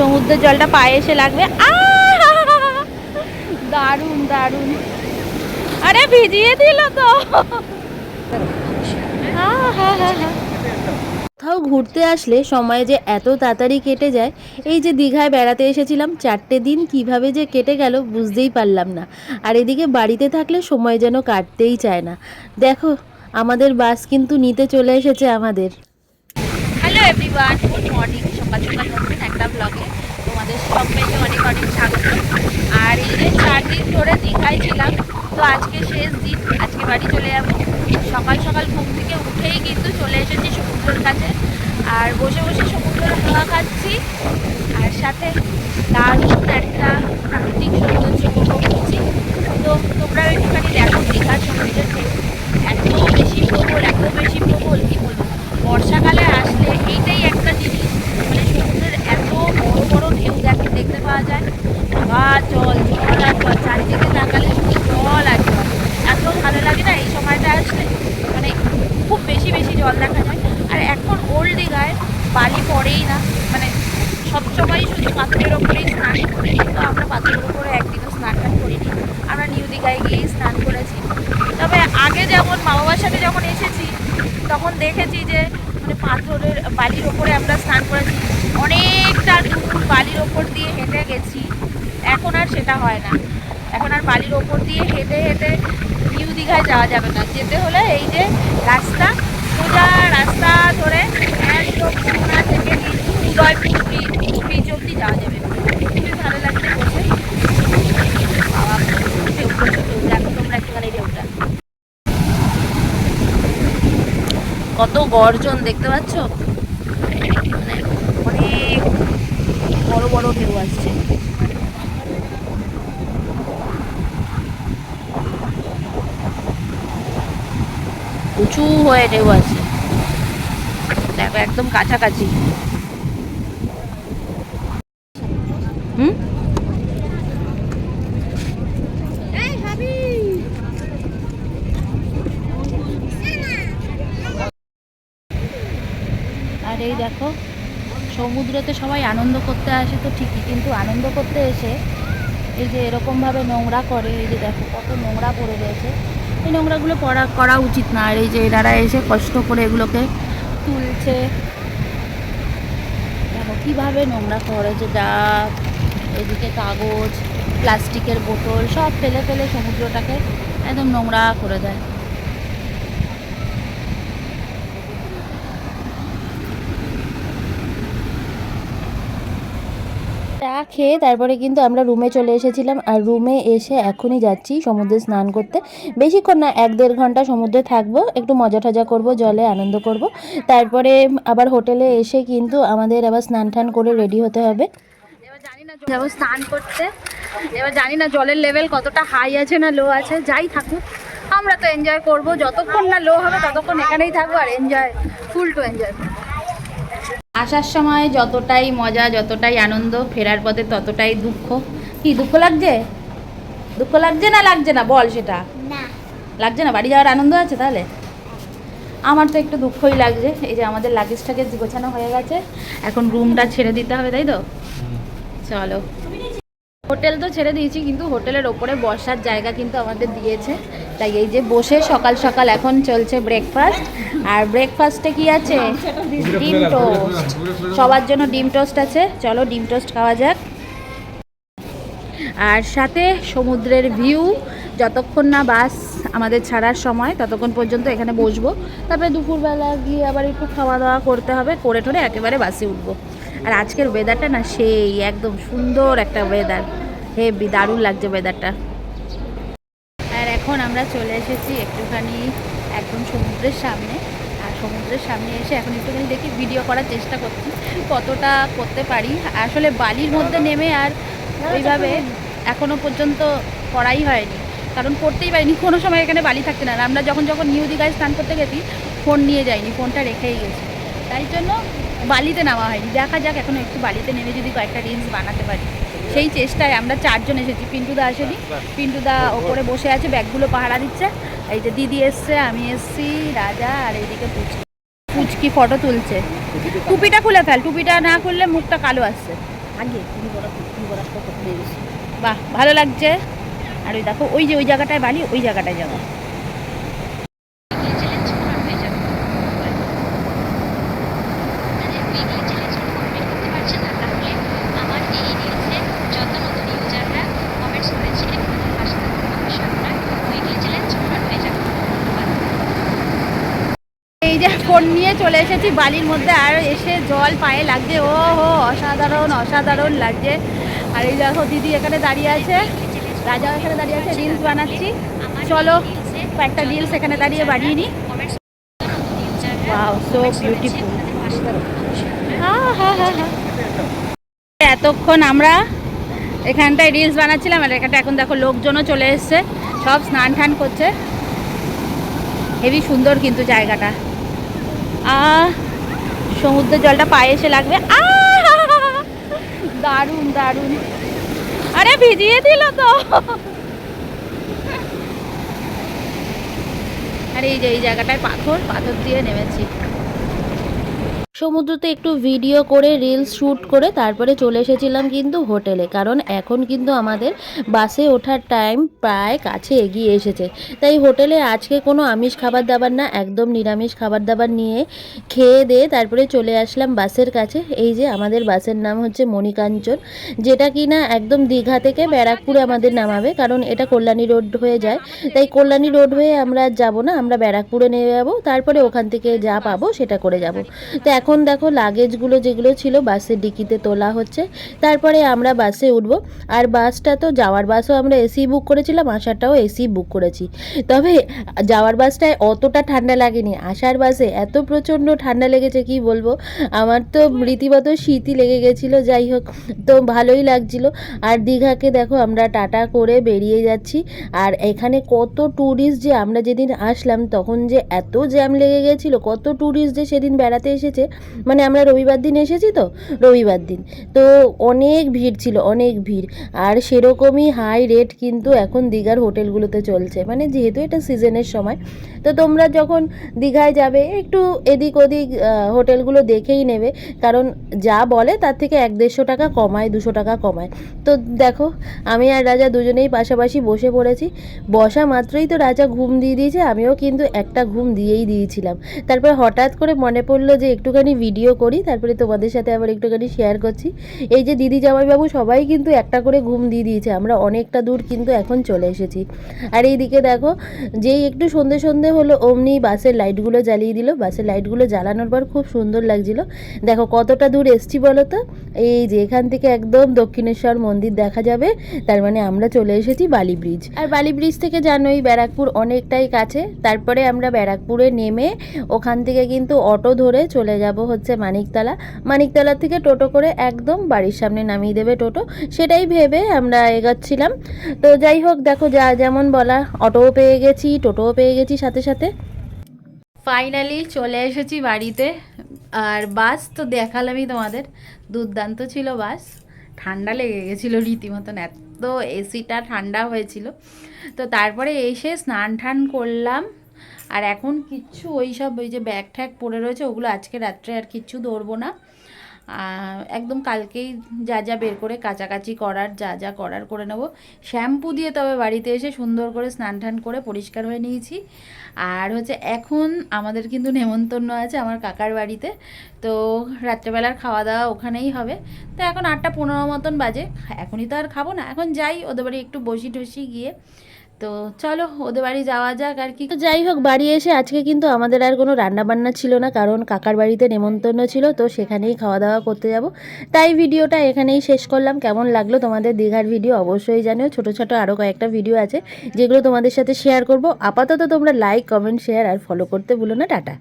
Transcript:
সমুদ্রের জলটা পায়ে এসে লাগবে! দারুণ দারুণ। আরে ভিজিয়ে দিল তো। কোথাও ঘুরতে আসলে সময় যে এত তাড়াতাড়ি কেটে যায়, এই যে দীঘায় বেড়াতে এসেছিলাম, চারটে দিন কীভাবে যে কেটে গেল বুঝতেই পারলাম না। আর এদিকে বাড়িতে থাকলে সময় যেন কাটতেই চায় না। দেখো, আমাদের বাস কিন্তু নিতে চলে এসেছে আমাদের। হ্যালো এভরিওয়ান গুড মর্নিং সকাল সকাল একটা ব্লগে সবাইকে অনেক অনেক স্বাগত আর এই যে চার দিন ধরে দীঘায় ছিলাম, তো আজকে শেষ দিন, আজকে বাড়ি চলে যাব। সকাল সকাল ঘুম থেকে উঠেই কিন্তু চলে এসেছি সমুদ্রের কাছে। আর বসে বসে সমুদ্রের হাওয়া খাচ্ছি। আর সাথে দারুণ একটা প্রাকৃতিক সৌন্দর্য উপভোগ করছি। তো তোমরা একটুখানি দেখো দীঘার সমুদ্রের ঢেউ এত বেশি প্রবল এত বেশি প্রবল কি বলব বর্ষাকালে আসলে এইটাই একটা জিনিস মানে সমুদ্রের এত বড় বড় ঢেউ দেখতে দেখতে পাওয়া যায় বা জল জল আর জল চারিদিকে তাকালে শুধু জল আর জল এত ভালো লাগে না এই সময়টা আসলে মানে খুব বেশি বেশি জল দেখা যায় আর এখন ওল্ড দীঘায় বালি পড়েই না মানে সবসময় শুধু পাথরের ওপরেই স্নান করি, তো আমরা পাথরের ওপরে একদিনও স্নান টান করিনি। আমরা নিউ দীঘায় গিয়েই স্নান করেছি। তবে আগে যেমন মা বাবার সাথে যখন এসেছি, তখন দেখেছি যে মানে পাথরের বালির ওপরে আমরা স্নান করেছি। অনেকটা দূর বালির ওপর দিয়ে হেঁটে গেছি। এখন আর সেটা হয় না। এখন আর বালির ওপর দিয়ে হেঁটে হেঁটে নিউ দীঘায় যাওয়া যাবে না। যেতে হলে এই যে রাস্তা সোজা রাস্তা ধরে থেকে অব্দি যাওয়া যাবে। খুবই ভালো লাগছে বসে। দেখো তোমরা একটুখানি ঢেউটা কত গর্জন, দেখতে পাচ্ছ? মানে অনেক বড় বড় ঢেউ আসছে। উঁচু হয়ে ঢেউ আছে দেখো একদম কাছাকাছি। হুম? আর এই দেখো সমুদ্রতে সবাই আনন্দ করতে আসে তো ঠিকই কিন্তু আনন্দ করতে এসে এই যে এরকমভাবে নোংরা করে এই যে দেখো কত নোংরা পড়ে রয়েছে। এই নোংরাগুলো করা করা উচিত না। আর এই যে এনারা এসে কষ্ট করে এগুলোকে তুলছে। দেখো কীভাবে নোংরা করে যে ডাক এদিকে কাগজ, প্লাস্টিকের বোতল, সব ফেলে ফেলে সমুদ্রটাকে একদম নোংরা করে দেয়। খেয়ে তারপরে কিন্তু আমরা রুমে চলে এসেছিলাম আর রুমে এসে এখনই যাচ্ছি সমুদ্রে স্নান করতে। বেশিক্ষণ না, এক দেড় ঘণ্টা সমুদ্রে থাকব, একটু মজা টজা করব, জলে আনন্দ করব। তারপরে আবার হোটেলে এসে কিন্তু আমাদের আবার স্নান টান করে রেডি হতে হবে। এবার জানি না, যাব স্নান করতে। এবার জানি না জলের লেভেল কতটা হাই আছে না লো আছে, যাই থাকুক। আমরা তো এনজয় করব, যতক্ষণ না লো হবে ততক্ষণ এখানেই থাকব আর এনজয় ফুল টু এনজয় আসার সময় যতটাই মজা যতটাই আনন্দ ফেরার পথে ততটাই দুঃখ। কি দুঃখ লাগছে? দুঃখ লাগছে না লাগছে না? বল সেটা। না। লাগছে না? বাড়ি যাওয়ার আনন্দ আছে তাহলে? আমার তো একটু দুঃখই লাগছে। এই যে আমাদের লাগেজটাকে গোছানো হয়ে গেছে। এখন রুমটা ছেড়ে দিতে হবে তাই তো? চলো। হোটেল তো ছেড়ে দিয়েছি কিন্তু হোটেলের ওপরে বসার জায়গা কিন্তু আমাদের দিয়েছে। তাই এই যে বসে সকাল সকাল এখন চলছে ব্রেকফাস্ট আর ব্রেকফাস্টে কি আছে? ডিম টোস্ট সবার জন্য ডিম টোস্ট আছে। চলো ডিম টোস্ট খাওয়া যাক। আর সাথে সমুদ্রের ভিউ যতক্ষণ না বাস আমাদের ছাড়ার সময়, ততক্ষণ পর্যন্ত এখানে বসবো। তারপরে দুপুরবেলা গিয়ে আবার একটু খাওয়া দাওয়া করতে হবে। করে টোরে একেবারে বাসে উঠবো। আর আজকের ওয়েদারটা না সেই, একদম সুন্দর একটা ওয়েদার হেভি দারুণ লাগছে ওয়েদারটা এখন আমরা চলে এসেছি একটুখানি একদম সমুদ্রের সামনে। আর সমুদ্রের সামনে এসে এখন একটুখানি দেখি ভিডিও করার চেষ্টা করছি, কতটা করতে পারি। আসলে বালির মধ্যে নেমে আর ওইভাবে এখনও পর্যন্ত করাই হয়নি। কারণ করতেই পারিনি, কোনো সময় এখানে বালি থাকতে না। আমরা যখন যখন নিউ দীঘায় স্নান করতে গেছি ফোন নিয়ে যাইনি ফোনটা রেখেই গেছি। তাই জন্য বালিতে নামা হয়নি। দেখা যাক এখন একটু বালিতে নেমে যদি কয়েকটা রিলস বানাতে পারি। সেই চেষ্টায় আমরা চারজন এসেছি। পিন্টুদা আসেনি। পিন্টুদা ওপরে বসে আছে ব্যাগগুলো পাহারা দিচ্ছে। এই যে দিদি এসছে আমি এসছি রাজা আর এইদিকে পুচকি। পুচকি ফটো তুলছে। টুপিটা খুলে ফেল টুপিটা না খুললে মুখটা কালো আসছে। আগে বাহ ভালো লাগছে। আর ওই দেখো ওই যে ওই জায়গাটায় বালি ওই জায়গাটায় যাব যে ফোন নিয়ে চলে এসেছি, বালির মধ্যে আর এসে জল পায়ে লাগছে। ও হো অসাধারণ অসাধারণ লাগছে। আর এই দেখো দিদি এখানে দাঁড়িয়ে আছে। রাজা এখানে দাঁড়িয়ে আছে রিলস বানাচ্ছি। চলো, কয়েকটা রিলস এখানে দাঁড়িয়ে বানিয়ে নিই. হ্যাঁ হ্যাঁ হ্যাঁ এতক্ষণ আমরা এখানটায় রিলস বানাচ্ছিলাম, আর এখানটা এখন দেখো লোকজনও চলে এসছে, সব স্নান টান করছে। হেভি সুন্দর কিন্তু জায়গাটা। সমুদ্রের জলটা পায়ে এসে লাগবে। দারুণ দারুণ দারুণ। আরে, ভিজিয়ে দিল তো। আর, এই যে, এই জায়গাটায় পাথর পাথর দিয়ে নেমেছি। সমুদ্রতে একটু ভিডিও করে রিলস শ্যুট করে তারপরে চলে এসেছিলাম কিন্তু হোটেলে। কারণ এখন কিন্তু আমাদের বাসে ওঠার টাইম প্রায় কাছে এগিয়ে এসেছে। তাই হোটেলে আজকে কোনো আমিষ খাবার দাবার না, একদম নিরামিষ খাবার দাবার নিয়ে খেয়ে দিয়ে তারপরে চলে আসলাম বাসের কাছে। এই যে আমাদের বাসের নাম হচ্ছে মণিকাঞ্চন, যেটা কি না একদম দীঘা থেকে ব্যারাকপুরে আমাদের নামাবে, কারণ এটা কল্যাণী রোড হয়ে যায়। তাই কল্যাণী রোড হয়ে আমরা যাব না, আমরা ব্যারাকপুরে নেমে যাব, তারপরে ওখান থেকে যা পাবো সেটা করে যাব। তো এখন দেখো লাগেজগুলো যেগুলো ছিল বাসের ডিকিতে তোলা হচ্ছে। তারপরে আমরা বাসে উঠবো। আর বাসটা তো যাওয়ার বাসও আমরা এসি বুক করেছিলাম, আসারটাও এসি বুক করেছি। তবে যাওয়ার বাসটায় অতটা ঠান্ডা লাগেনি। আসার বাসে এত প্রচণ্ড ঠান্ডা লেগেছে, কি বলব? আমার তো রীতিমতো শীতই লেগে গেছিল, যাই হোক, তো ভালোই লাগছিল। আর দীঘাকে দেখো, আমরা টাটা করে বেরিয়ে যাচ্ছি। আর এখানে কত ট্যুরিস্ট যে আমরা যেদিন আসলাম, তখন যে এত জ্যাম লেগে গেছিল, কত ট্যুরিস্ট যে সেদিন বেড়াতে এসেছে। মানে আমরা রবিবার দিন এসেছি তো? রবিবার দিন। তো অনেক ভিড় ছিল, অনেক ভিড়। আর সেরকমই হাই রেট কিন্তু এখন দীঘার হোটেলগুলোতে চলছে। মানে যেহেতু এটা সিজনের সময়, তো তোমরা যখন দীঘায় যাবে, একটু এদিক ওদিক হোটেলগুলো দেখেই নেবে। কারণ যা বলে তার থেকে এক দেড়শো টাকা কমায়, দুশো টাকা কমায়। তো দেখো, আমি আর রাজা দুজনেই পাশাপাশি বসে পড়েছি। বসা মাত্রই তো রাজা ঘুম দিয়ে দিয়েছে, আমিও কিন্তু একটা ঘুম দিয়েই দিয়েছিলাম। তারপর হঠাৎ করে মনে পড়ল যে একটুখানি ভিডিও করি, তারপরে তোমাদের সাথে আবার একটুখানি শেয়ার করছি। এই যে দিদি জামাইবাবু, সবাই কিন্তু একটা করে ঘুম দিয়ে দিয়েছে। আমরা অনেকটা দূর কিন্তু এখন চলে এসেছি। আর এইদিকে দেখো, যেই একটু সন্ধে সন্ধে হলো, অমনি বাসের লাইটগুলো জ্বালিয়ে দিল। বাসের লাইটগুলো জ্বালানোর পর খুব সুন্দর লাগছিল। দেখো কতটা দূর এসছি বলো তো? এই যে এখান থেকে একদম দক্ষিণেশ্বর মন্দির দেখা যাবে। তার মানে আমরা চলে এসেছি বালি ব্রিজ। আর বালি ব্রিজ থেকে জানোই ব্যারাকপুর অনেকটাই কাছে। তারপরে আমরা ব্যারাকপুরে নেমে ওখান থেকে কিন্তু অটো ধরে চলে যাব হচ্ছে মানিকতলা। মানিকতলা থেকে টোটো করে একদম বাড়ির সামনে নামিয়ে দেবে টোটো। সেটাই ভেবে আমরা এগোচ্ছিলাম। তো যাই হোক, দেখো যা যেমন বলা, অটোও পেয়ে গেছি, টোটোও পেয়ে গেছি সাথে সাথে। ফাইনালি চলে এসেছি বাড়িতে। আর বাস তো দেখালামই তোমাদের। দুর্দান্ত ছিল বাস। ঠান্ডা লেগে গেছিল রীতিমতন, এত এসিটা ঠান্ডা হয়েছিল। তো তারপরে এসে স্নান টান করলাম। আর এখন কিচ্ছু, ওই সব ওই যে ব্যাগ ট্যাগ পড়ে রয়েছে, ওগুলো আজকে রাত্রে আর কিচ্ছু ধরবো না। একদম কালকেই যা যা বের করে কাচাকাচি করার, যা যা করার করে নেব। শ্যাম্পু দিয়ে তবে বাড়িতে এসে সুন্দর করে স্নান টান করে পরিষ্কার হয়ে নিয়েছি। আর হচ্ছে এখন আমাদের কিন্তু নেমন্তন্ন আছে আমার কাকার বাড়িতে। তো রাত্রেবেলার খাওয়া দাওয়া ওখানেই হবে। তো এখন আটটা পনেরো মতন বাজে। এখনই তো আর খাব না। এখন যাই, ওদের বাড়ি একটু বসি টসি গিয়ে তো চলো ওদের বাড়ি যাওয়া যাক আর কি। যাই হোক, বাড়ি এসে আজকে কিন্তু আমাদের আর কোনো রান্না বান্না ছিল না, কারণ কাকার বাড়িতে নেমন্তন্ন ছিল, তো সেখানেই খাওয়া দাওয়া করতে যাব। তাই ভিডিওটা এখানেই শেষ করলাম। কেমন লাগল তোমাদের দীঘার ভিডিও অবশ্যই জানিও। ছোট ছোট আরও কয়েকটা ভিডিও আছে, যেগুলো তোমাদের সাথে শেয়ার করব। আপাতত তোমরা লাইক কমেন্ট শেয়ার আর ফলো করতে ভুলো না। টাটা।